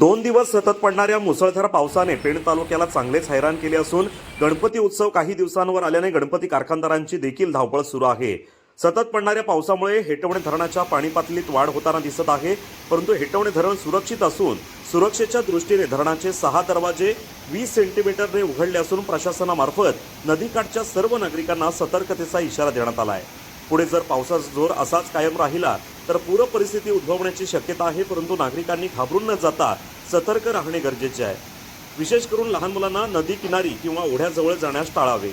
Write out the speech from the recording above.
दोन दिवस सतत पडणाऱ्या मुसळधार पावसाने पेण तालुक्याला चांगलेच हैराण केले असून गणपती उत्सव काही दिवसांवर आल्याने गणपती कारखानदारांची देखील धावपळ सुरू आहे. सतत पडणाऱ्या पावसामुळे हेटवणे धरणाच्या पाणी पातळीत वाढ होताना दिसत आहे परंतु हेटवणे धरण सुरक्षित असून सुरक्षेच्या दृष्टीने धरणाचे सहा दरवाजे वीस सेंटीमीटरने उघडले असून प्रशासनामार्फत नदीकाठच्या सर्व नागरिकांना सतर्कतेचा इशारा देण्यात आला आहे. पुढे जर पावसाचा जोर असाच कायम राहिला तर पूर परिस्थिती उद्भवण्याची शक्यता आहे परंतु नागरिकांनी घाबरून न जाता सतर्क राहणे गरजेचे आहे. विशेष करून लहान मुलांना नदी किनारी किंवा ओढ्याजवळ जाण्यास टाळावे.